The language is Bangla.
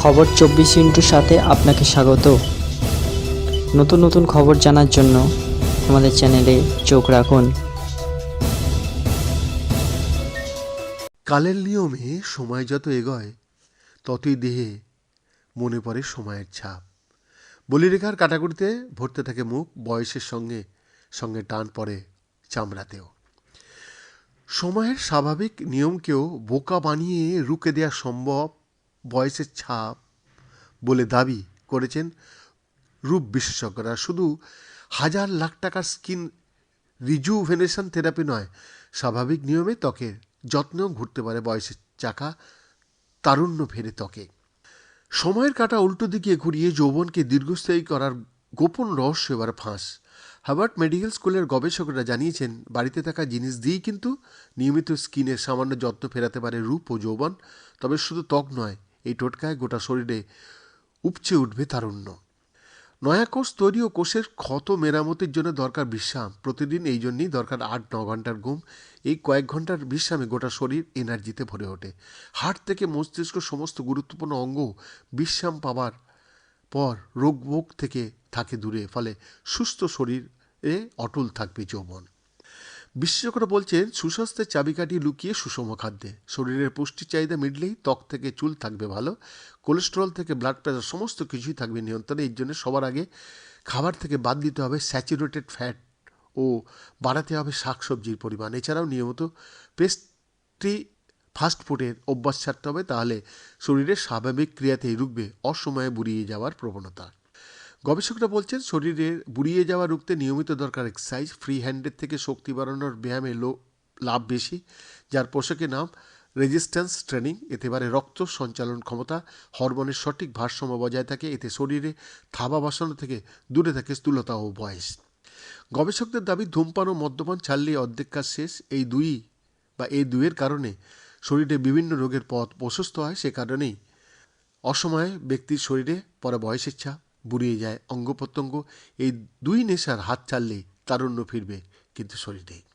খবর চব্বিশ ইন্টুর সাথে আপনাকে স্বাগত। নতুন নতুন খবর জানার জন্য আমাদের চ্যানেলে চোখ রাখুন। কালের নিয়মে সময় যত এগোয়, ততই দেহে মনে পড়ে সময়ের ছাপ। বলিরেখার কাটাকুটিতে ভরতে থাকে মুখ, বয়সের সঙ্গে সঙ্গে টান পড়ে চামড়াতেও। সময়ের স্বাভাবিক নিয়মকেও বোকা বানিয়ে রুখে দেওয়া সম্ভব বয়সের ছাপ বলে দাবি করেছেন রূপ বিশেষজ্ঞরা। শুধু হাজার লাখ টাকার স্কিন রিজুভেনেশন থেরাপি নয়, স্বাভাবিক নিয়মে ত্বকের যত্নেও ঘুরতে পারে বয়সের চাকা, তারুণ্য ফেরে ত্বকে। সময়ের কাটা উল্টো দিকে ঘুরিয়ে যৌবনকে দীর্ঘস্থায়ী করার গোপন রহস্য এবার ফাঁস। হার্ভার্ড মেডিকেল স্কুলের গবেষকরা জানিয়েছেন, বাড়িতে থাকা জিনিস দিয়েই কিন্তু নিয়মিত স্কিনের সামান্য যত্ন ফেরাতে পারে রূপ ও যৌবন, তবে শুধু ত্বক নয় এই টোটকায় গোটা শরীরে উপচে উঠবে তারুণ্য। নয়া কোষ তৈরি ও কোষের ক্ষত মেরামতির জন্য দরকার বিশ্রাম। প্রতিদিন এই জন্যই দরকার আট, ন ঘণ্টার ঘুম। এই কয়েক ঘণ্টার বিশ্রামে গোটা শরীর এনার্জিতে ভরে ওঠে। হাট থেকে মস্তিষ্ক সমস্ত গুরুত্বপূর্ণ অঙ্গ বিশ্রাম পাওয়ার পর রোগভোগ থেকে থাকে দূরে, ফলে সুস্থ শরীরে অটল থাকবে যৌবন। বিশেষজ্ঞরা বলছেন, সুস্বাস্থ্যের চাবিকাঠি লুকিয়ে সুষম খাদ্যে। শরীরের পুষ্টির চাহিদা মিটলেই ত্বক থেকে চুল থাকবে ভালো, কোলেস্টেরল থেকে ব্লাড প্রেশার সমস্ত কিছুই থাকবে নিয়ন্ত্রণে। এর জন্য সবার আগে খাবার থেকে বাদ দিতে হবে স্যাচুরেটেড ফ্যাট ও বাড়াতে হবে শাকসবজির পরিমাণ। এছাড়াও নিয়মিত পেস্ট্রি ফাস্টফুডের অভ্যাস ছাড়তে হবে, তাহলে শরীরের স্বাভাবিক ক্রিয়াতেই রুখবে অসময়ে বুড়িয়ে যাওয়ার প্রবণতা। গবেষকরা বলছেন শরীরের বুড়িয়ে যাওয়া রুখতে নিয়মিত দরকার এক্সারসাইজ ফ্রি হ্যান্ডের থেকে শক্তি বাড়ানোর ব্যায়ামে লো লাভ বেশি, যার পোশাকের নাম রেজিস্ট্যান্স ট্রেনিং এতে বাড়ে রক্ত সঞ্চালন ক্ষমতা, হরমোনের সঠিক ভারসাম্য বজায় থাকে, এতে শরীরে থাবা বাসানো থেকে দূরে থাকে স্থূলতা ও বয়স। গবেষকদের দাবি, ধূমপান ও মদ্যপান ছাড়লে অর্ধেক কাজ শেষ, এই দুই বা এই দুয়ের কারণে শরীরে বিভিন্ন রোগের পথ প্রশস্ত হয়, সে কারণেই অসময়ে ব্যক্তির শরীরে পরে বয়সের ছাপ বুড়িয়ে যায়। অঙ্গ এই দুই নেশার হাত ছাড়লেই তারুণ্য ফিরবে কিন্তু শরীরে